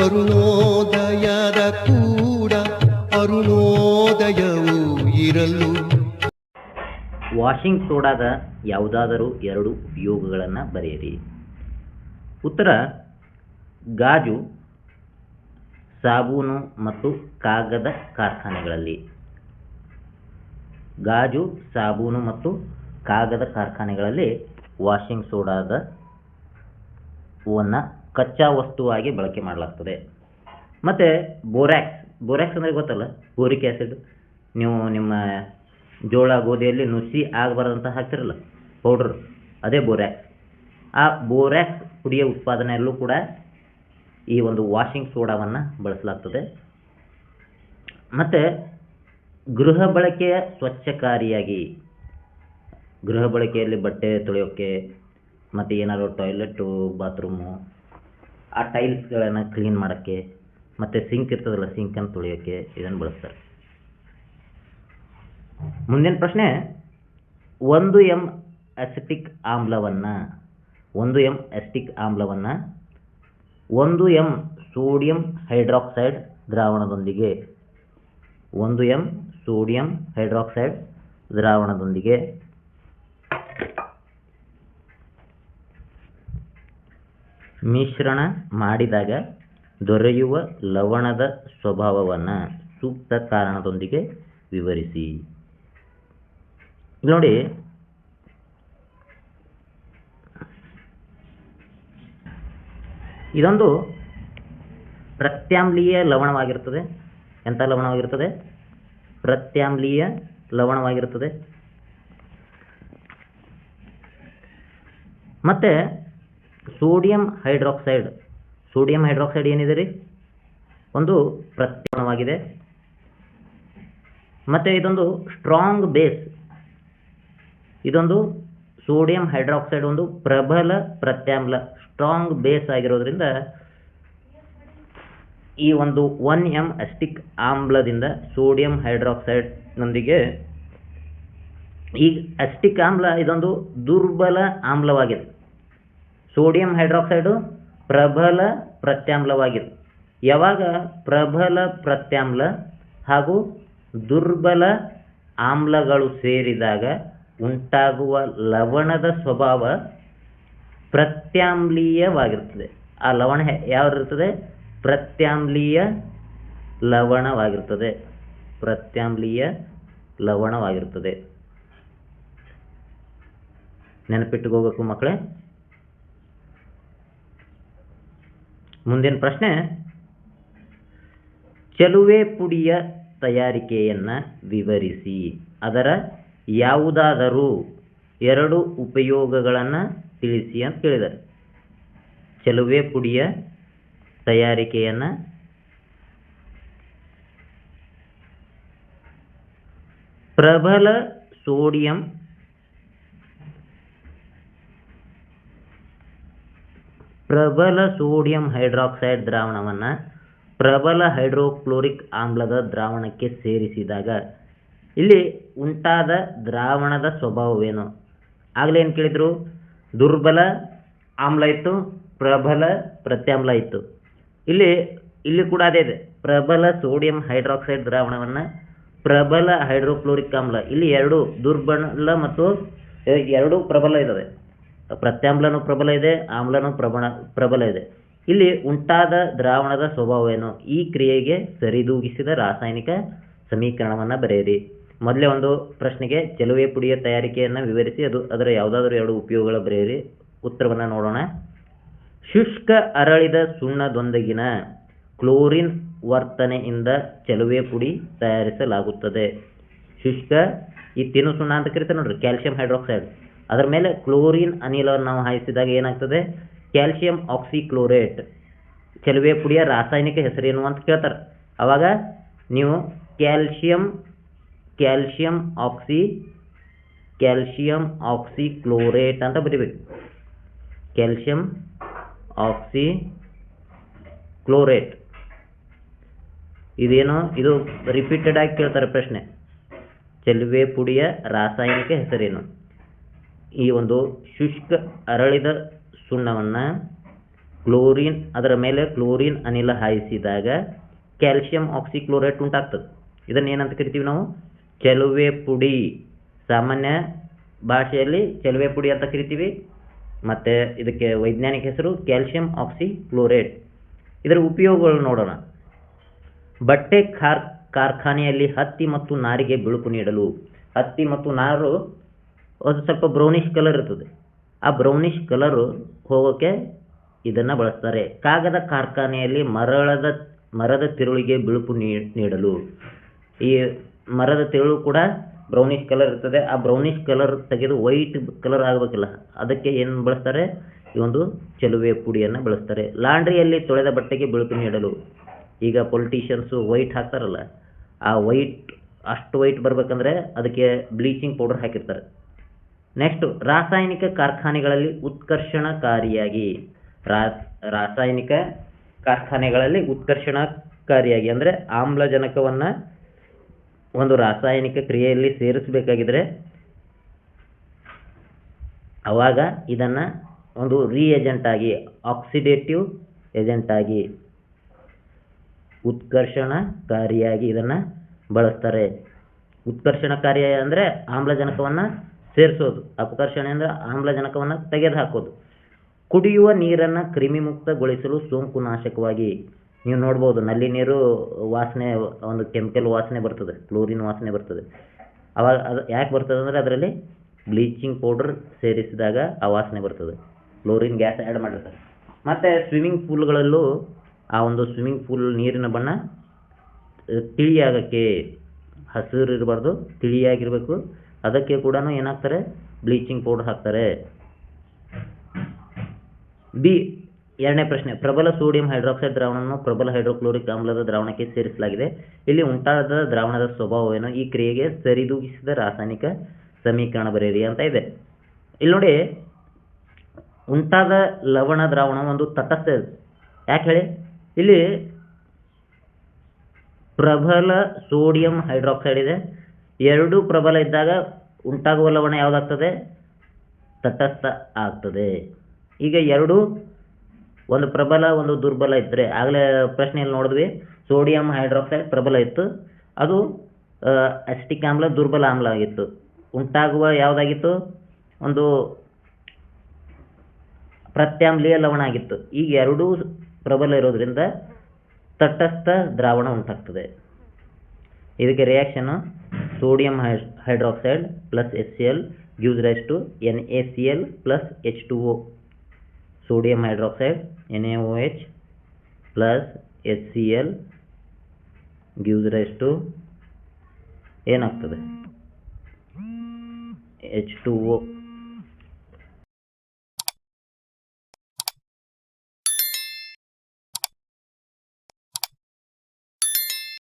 ತರುಣೋದಯದ ಕೂಡ ಅರುಣೋದಯವು ಇರಲು ವಾಷಿಂಗ್ ಸೋಡಾದ ಯಾವುದಾದರೂ ಎರಡು ಉಪಯೋಗಗಳನ್ನು ಬರೆಯಿರಿ. ಉತ್ತರ, ಗಾಜು, ಸಾಬೂನು ಮತ್ತು ಕಾಗದ ಕಾರ್ಖಾನೆಗಳಲ್ಲಿ. ಗಾಜು, ಸಾಬೂನು ಮತ್ತು ಕಾಗದ ಕಾರ್ಖಾನೆಗಳಲ್ಲಿ ವಾಷಿಂಗ್ ಸೋಡಾದ ವನ್ನು ಕಚ್ಚಾ ವಸ್ತುವಾಗಿ ಬಳಕೆ ಮಾಡಲಾಗ್ತದೆ. ಮತ್ತು ಬೋರ್ಯಾಕ್ಸ್ ಬೋರ್ಯಾಕ್ಸ್ ಅಂದರೆ ಗೊತ್ತಲ್ಲ? ಬೋರಿಕ್ ಆ್ಯಸಿಡ್ ನೀವು ನಿಮ್ಮ ಜೋಳ, ಗೋಧಿಯಲ್ಲಿ ನುಸಿ ಆಗಬಾರ್ದಂತ ಹಾಕ್ತಿರಲ್ಲ, ಪೌಡ್ರ್, ಅದೇ ಬೋರ್ಯಾಕ್ಸ್ ಆ ಬೋರ್ಯಾಕ್ಸ್ ಪುಡಿಯ ಉತ್ಪಾದನೆಯಲ್ಲೂ ಕೂಡ ಈ ಒಂದು ವಾಷಿಂಗ್ ಸೋಡಾವನ್ನು ಬಳಸಲಾಗ್ತದೆ. ಮತ್ತು ಗೃಹ ಬಳಕೆಯ ಸ್ವಚ್ಛಕಾರಿಯಾಗಿ, ಗೃಹ ಬಳಕೆಯಲ್ಲಿ ಬಟ್ಟೆ ತೊಳೆಯೋಕ್ಕೆ ಮತ್ತು ಏನಾದ್ರು ಟಾಯ್ಲೆಟು ಬಾತ್ರೂಮು ಆ ಟೈಲ್ಸ್ಗಳನ್ನು ಕ್ಲೀನ್ ಮಾಡೋಕ್ಕೆ, ಮತ್ತು ಸಿಂಕ್ ಇರ್ತದಲ್ಲ ಸಿಂಕನ್ನು ತೊಳೆಯೋಕ್ಕೆ ಇದನ್ನು ಬಳಸ್ತಾರೆ. ಮುಂದಿನ ಪ್ರಶ್ನೆ, ಒಂದು ಎಂ ಅಸಿಟಿಕ್ ಆಮ್ಲವನ್ನು, ಒಂದು ಎಂ ಅಸಿಟಿಕ್ ಆಮ್ಲವನ್ನು ಒಂದು ಎಂ ಸೋಡಿಯಂ ಹೈಡ್ರಾಕ್ಸೈಡ್ ದ್ರಾವಣದೊಂದಿಗೆ, ಒಂದು ಎಂ ಸೋಡಿಯಂ ಹೈಡ್ರಾಕ್ಸೈಡ್ ದ್ರಾವಣದೊಂದಿಗೆ ಮಿಶ್ರಣ ಮಾಡಿದಾಗ ದೊರೆಯುವ ಲವಣದ ಸ್ವಭಾವವನ್ನು ಸೂಕ್ತ ಕಾರಣದೊಂದಿಗೆ ವಿವರಿಸಿ. ನೋಡಿ. ಇದೊಂದು ಪ್ರತ್ಯಾಮ್ಲೀಯ ಲವಣವಾಗಿರುತ್ತದೆ. ಎಂಥ ಲವಣವಾಗಿರುತ್ತದೆ? ಪ್ರತ್ಯಾಮ್ಲೀಯ ಲವಣವಾಗಿರುತ್ತದೆ. ಮತ್ತು ಸೋಡಿಯಂ ಹೈಡ್ರಾಕ್ಸೈಡ್. ಸೋಡಿಯಂ ಹೈಡ್ರಾಕ್ಸೈಡ್ ಏನಿದೆ ರೀ? ಒಂದು ಪ್ರತ್ಯಣವಾಗಿದೆ ಮತ್ತು ಇದೊಂದು ಸ್ಟ್ರಾಂಗ್ ಬೇಸ್. ಇದೊಂದು ಸೋಡಿಯಂ ಹೈಡ್ರಾಕ್ಸೈಡ್ ಒಂದು ಪ್ರಬಲ ಪ್ರತ್ಯಾಮ್ಲ, ಸ್ಟ್ರಾಂಗ್ ಬೇಸ್ ಆಗಿರೋದ್ರಿಂದ ಈ ಒಂದು ಒನ್ ಎಂ ಅಸ್ಟಿಕ್ ಆಮ್ಲದಿಂದ ಸೋಡಿಯಂ ಹೈಡ್ರಾಕ್ಸೈಡ್ನೊಂದಿಗೆ ಈ ಅಸ್ಟಿಕ್ ಆಮ್ಲ ಇದೊಂದು ದುರ್ಬಲ ಆಮ್ಲವಾಗಿದೆ. ಸೋಡಿಯಂ ಹೈಡ್ರಾಕ್ಸೈಡು ಪ್ರಬಲ ಪ್ರತ್ಯಾಮ್ಲವಾಗಿದೆ ಯಾವಾಗ? ಪ್ರಬಲ ಪ್ರತ್ಯಾಮ್ಲ ಹಾಗೂ ದುರ್ಬಲ ಆಮ್ಲಗಳು ಸೇರಿದಾಗ ಉಂಟಾಗುವ ಲವಣದ ಸ್ವಭಾವ ಪ್ರತ್ಯಾಮ್ಲೀಯವಾಗಿರ್ತದೆ ಆ ಲವಣ ಯಾವ್ದಿರ್ತದೆ ಪ್ರತ್ಯಾಮ್ಲೀಯ ಲವಣವಾಗಿರ್ತದೆ ಪ್ರತ್ಯಾಮ್ಲೀಯ ಲವಣವಾಗಿರುತ್ತದೆ. ನೆನಪಿಟ್ಟುಕೋಬೇಕು ಮಕ್ಕಳೇ. ಮುಂದಿನ ಪ್ರಶ್ನೆ. ಚಲುವೆ ಪುಡಿಯ ತಯಾರಿಕೆಯನ್ನು ವಿವರಿಸಿ. ಅದರ ಯಾವುದಾದರೂ ಎರಡು ಉಪಯೋಗಗಳನ್ನು ತಿಳಿಸಿ ಅಂತ ಕೇಳಿದ್ದಾರೆ. ಚಲುವೆ ಪುಡಿಯ ತಯಾರಿಕೆಯನ್ನು ಪ್ರಬಲ ಸೋಡಿಯಂ ಪ್ರಬಲ ಸೋಡಿಯಂ ಹೈಡ್ರಾಕ್ಸೈಡ್ ದ್ರಾವಣವನ್ನು ಪ್ರಬಲ ಹೈಡ್ರೋಕ್ಲೋರಿಕ್ ಆಮ್ಲದ ದ್ರಾವಣಕ್ಕೆ ಸೇರಿಸಿದಾಗ ಇಲ್ಲಿ ಉಂಟಾದ ದ್ರಾವಣದ ಸ್ವಭಾವವೇನು? ಆಗಲೇ ಏನು ಕೇಳಿದರು? ದುರ್ಬಲ ಆಮ್ಲ ಇತ್ತು, ಪ್ರಬಲ ಪ್ರತ್ಯಾಮ್ಲ ಇತ್ತು. ಇಲ್ಲಿ ಇಲ್ಲಿ ಕೂಡ ಅದೇ ಇದೆ. ಪ್ರಬಲ ಸೋಡಿಯಂ ಹೈಡ್ರಾಕ್ಸೈಡ್ ದ್ರಾವಣವನ್ನು ಪ್ರಬಲ ಹೈಡ್ರೋಕ್ಲೋರಿಕ್ ಆಮ್ಲ. ಇಲ್ಲಿ ಎರಡು ದುರ್ಬಲ ಮತ್ತು, ಎರಡು ಎರಡೂ ಪ್ರಬಲ ಇದ್ದಾವೆ ಪ್ರತ್ಯಾಮ್ಲನೂ ಪ್ರಬಲ ಇದೆ, ಆಮ್ಲನೂ ಪ್ರಬಲ ಪ್ರಬಲ ಇದೆ. ಇಲ್ಲಿ ಉಂಟಾದ ದ್ರಾವಣದ ಸ್ವಭಾವವೇನು? ಈ ಕ್ರಿಯೆಗೆ ಸರಿದೂಗಿಸಿದ ರಾಸಾಯನಿಕ ಸಮೀಕರಣವನ್ನು ಬರೆಯಿರಿ. ಮೊದಲೇ ಒಂದು ಪ್ರಶ್ನೆಗೆ ಚೆಲುವೆ ಪುಡಿಯ ತಯಾರಿಕೆಯನ್ನು ವಿವರಿಸಿ, ಅದು ಅದರ ಯಾವುದಾದ್ರೂ ಎರಡು ಉಪಯೋಗಗಳ ಬರೆಯಿರಿ. ಉತ್ತರವನ್ನು ನೋಡೋಣ. ಶುಷ್ಕ ಅರಳಿದ ಸುಣ್ಣದೊಂದಿಗಿನ ಕ್ಲೋರಿನ್ ವರ್ತನೆಯಿಂದ ಚೆಲುವೆ ಪುಡಿ ತಯಾರಿಸಲಾಗುತ್ತದೆ. ಶುಷ್ಕ ಈ ತಿನ್ನು ಸುಣ್ಣ ಅಂತ ಕರಿತಾರೆ ನೋಡ್ರಿ ಕ್ಯಾಲ್ಸಿಯಂ ಹೈಡ್ರಾಕ್ಸೈಡ್. ಅದರ ಮೇಲೆ ಕ್ಲೋರಿನ್ ಅನಿಲವನ್ನು ನಾವು ಹಾಯಿಸಿದಾಗ ಏನಾಗ್ತದೆ? Calcium oxychlorate. ಚೆಲುವೆ ಪುಡಿಯ ರಾಸಾಯನಿಕ ಹೆಸರೇನು ಅಂತ ಕೇಳ್ತಾರೆ. ಅವಾಗ ನೀವು calcium calcium oxy calcium oxychlorate ಅಂತ ಬರಿಬೇಕು. ಕ್ಯಾಲ್ಸಿಯಂ ಆಕ್ಸಿ ಕ್ಲೋರೇಟ್ ಇದೇನು? ಇದು ರಿಪೀಟೆಡ್ ಆಗಿ ಕೇಳ್ತಾರೆ ಪ್ರಶ್ನೆ. ಚೆಲುವೆ ಪುಡಿಯ ರಾಸಾಯನಿಕ ಹೆಸರೇನು? ಈ ಒಂದು ಶುಷ್ಕ ಅರಳಿದ ಸುಣ್ಣವನ್ನು ಕ್ಲೋರಿನ್, ಅದರ ಮೇಲೆ ಕ್ಲೋರಿನ್ ಅನಿಲ ಹಾಯಿಸಿದಾಗ ಕ್ಯಾಲ್ಸಿಯಂ ಆಕ್ಸಿಕ್ಲೋರೈಟ್ ಉಂಟಾಗ್ತದೆ. ಇದನ್ನೇನಂತ ಕರಿತೀವಿ ನಾವು? ಚೆಲುವೆ ಪುಡಿ. ಸಾಮಾನ್ಯ ಭಾಷೆಯಲ್ಲಿ ಚೆಲುವೆ ಪುಡಿ ಅಂತ ಕರಿತೀವಿ. ಮತ್ತು ಇದಕ್ಕೆ ವೈಜ್ಞಾನಿಕ ಹೆಸರು ಕ್ಯಾಲ್ಸಿಯಂ ಆಕ್ಸಿಕ್ಲೋರೈಟ್ ಇದರ ಉಪಯೋಗಗಳು ನೋಡೋಣ. ಬಟ್ಟೆ ಕಾರ್ ಕಾರ್ಖಾನೆಯಲ್ಲಿ ಹತ್ತಿ ಮತ್ತು ನಾರಿಗೆ ಬಿಳುಪು ನೀಡಲು. ಹತ್ತಿ ಮತ್ತು ನಾರು ಅದು ಸ್ವಲ್ಪ ಬ್ರೌನಿಷ್ ಕಲರ್ ಇರ್ತದೆ. ಆ ಬ್ರೌನಿಷ್ ಕಲರು ಹೋಗೋಕ್ಕೆ ಇದನ್ನು ಬಳಸ್ತಾರೆ. ಕಾಗದ ಕಾರ್ಖಾನೆಯಲ್ಲಿ ಮರಳದ, ಮರದ ತಿರುಳಿಗೆ ಬಿಳುಪು ನೀಡಲು. ಈ ಮರದ ತಿರುಳು ಕೂಡ ಬ್ರೌನಿಷ್ ಕಲರ್ ಇರ್ತದೆ. ಆ ಬ್ರೌನಿಷ್ ಕಲರ್ ತೆಗೆದು ವೈಟ್ ಕಲರ್ ಆಗಬೇಕಲ್ಲ, ಅದಕ್ಕೆ ಏನು ಬಳಸ್ತಾರೆ? ಈ ಒಂದು ಚೆಲುವೆ ಪುಡಿಯನ್ನು ಬಳಸ್ತಾರೆ. ಲಾಂಡ್ರಿಯಲ್ಲಿ ತೊಳೆದ ಬಟ್ಟೆಗೆ ಬಿಳುಪು ನೀಡಲು. ಈಗ ಪೊಲಿಟಿಷಿಯನ್ಸು ವೈಟ್ ಹಾಕ್ತಾರಲ್ಲ, ಆ ವೈಟ್ ಅಷ್ಟು ವೈಟ್ ಬರಬೇಕಂದ್ರೆ ಅದಕ್ಕೆ ಬ್ಲೀಚಿಂಗ್ ಪೌಡರ್ ಹಾಕಿರ್ತಾರೆ. ನೆಕ್ಸ್ಟ್ ರಾಸಾಯನಿಕ ಕಾರ್ಖಾನೆಗಳಲ್ಲಿ ಉತ್ಕರ್ಷಣಕಾರಿಯಾಗಿ. ರಾಸಾಯನಿಕ ಕಾರ್ಖಾನೆಗಳಲ್ಲಿ ಉತ್ಕರ್ಷಣಕಾರಿಯಾಗಿ ಅಂದರೆ ಆಮ್ಲಜನಕವನ್ನು ಒಂದು ರಾಸಾಯನಿಕ ಕ್ರಿಯೆಯಲ್ಲಿ ಸೇರಿಸಬೇಕಾಗಿದ್ರೆ ಅವಾಗ ಇದನ್ನು ಒಂದು ರೀಏಜೆಂಟ್ ಆಗಿ ಆಕ್ಸಿಡೇಟಿವ್ ಏಜೆಂಟ್ ಆಗಿ ಉತ್ಕರ್ಷಣಕಾರಿಯಾಗಿ ಇದನ್ನು ಬಳಸ್ತಾರೆ. ಉತ್ಕರ್ಷಣಕಾರಿ ಅಂದರೆ ಆಮ್ಲಜನಕವನ್ನು ಸೇರಿಸೋದು. ಅಪಕರ್ಷಣೆ ಅಂದರೆ ಆಮ್ಲಜನಕವನ್ನು ತೆಗೆದುಹಾಕೋದು. ಕುಡಿಯುವ ನೀರನ್ನು ಕ್ರಿಮಿಮುಕ್ತಗೊಳಿಸಲು ಸೋಂಕು ನಾಶಕವಾಗಿ ನೀವು ನೋಡ್ಬೋದು, ನಲ್ಲಿ ನೀರು ವಾಸನೆ, ಒಂದು ಕೆಮಿಕಲ್ ವಾಸನೆ ಬರ್ತದೆ, ಕ್ಲೋರಿನ್ ವಾಸನೆ ಬರ್ತದೆ. ಅವಾಗ ಅದು ಯಾಕೆ ಬರ್ತದೆ ಅಂದರೆ ಅದರಲ್ಲಿ ಬ್ಲೀಚಿಂಗ್ ಪೌಡರ್ ಸೇರಿಸಿದಾಗ ಆ ವಾಸನೆ ಬರ್ತದೆ. ಕ್ಲೋರಿನ್ ಗ್ಯಾಸ್ ಆ್ಯಡ್ ಮಾಡಿರ್ತಾರೆ. ಮತ್ತು ಸ್ವಿಮ್ಮಿಂಗ್ ಪೂಲ್ಗಳಲ್ಲೂ ಆ ಒಂದು ಸ್ವಿಮ್ಮಿಂಗ್ ಪೂಲ್ ನೀರಿನ ಬಣ್ಣ ತಿಳಿಯಾಗಕ್ಕೆ ಹಸಿರು ಇರಬಾರ್ದು, ತಿಳಿಯಾಗಿರಬೇಕು. ಅದಕ್ಕೆ ಕೂಡ ಏನಾಗ್ತಾರೆ? ಬ್ಲೀಚಿಂಗ್ ಪೌಡರ್ ಹಾಕ್ತಾರೆ. ಬಿ, ಎರಡನೇ ಪ್ರಶ್ನೆ. ಪ್ರಬಲ ಸೋಡಿಯಂ ಹೈಡ್ರಾಕ್ಸೈಡ್ ದ್ರಾವಣವನ್ನು ಪ್ರಬಲ ಹೈಡ್ರೋಕ್ಲೋರಿಕ್ ಆಮ್ಲದ ದ್ರಾವಣಕ್ಕೆ ಸೇರಿಸಲಾಗಿದೆ. ಇಲ್ಲಿ ಉಂಟಾದ ದ್ರಾವಣದ ಸ್ವಭಾವವೇನು? ಈ ಕ್ರಿಯೆಗೆ ಸರಿದೂಗಿಸಿದ ರಾಸಾಯನಿಕ ಸಮೀಕರಣ ಬರೆಯಿರಿ ಅಂತ ಇದೆ. ಇಲ್ಲಿ ನೋಡಿ, ಉಂಟಾದ ಲವಣ ದ್ರಾವಣ ಒಂದು ತಟಸ್ಥ ಯಾಕೆ ಹೇಳಿ? ಇಲ್ಲಿ ಪ್ರಬಲ ಸೋಡಿಯಂ ಹೈಡ್ರಾಕ್ಸೈಡ್ ಇದೆ. ಎರಡು ಪ್ರಬಲ ಇದ್ದಾಗ ಉಂಟಾಗುವ ಲವಣ ಯಾವುದಾಗ್ತದೆ? ತಟಸ್ಥ ಆಗ್ತದೆ. ಈಗ ಎರಡು ಒಂದು ಪ್ರಬಲ, ಒಂದು ದುರ್ಬಲ ಇದ್ದರೆ ಆಗಲೇ ಪ್ರಶ್ನೆಯಲ್ಲಿ ನೋಡಿದ್ವಿ. ಸೋಡಿಯಂ ಹೈಡ್ರಾಕ್ಸೈಡ್ ಪ್ರಬಲ ಇತ್ತು. ಅದು ಅಸಿಟಿಕ್ ಆಮ್ಲ, ದುರ್ಬಲ ಆಮ್ಲ ಆಗಿತ್ತು. ಉಂಟಾಗುವ ಯಾವುದಾಗಿತ್ತು? ಒಂದು ಪ್ರತ್ಯಾಮ್ಲೀಯ ಲವಣ ಆಗಿತ್ತು ಈಗ ಎರಡೂ ಪ್ರಬಲ ಇರೋದ್ರಿಂದ ತಟಸ್ಥ ದ್ರಾವಣ ಉಂಟಾಗ್ತದೆ. ಇದಕ್ಕೆ reaction sodium hydroxide plus H C L gives rise to N A C L plus H two O sodium hydroxide N A O H plus H C L gives rise to ಏನಾಗ್ತದೆ H two ಒ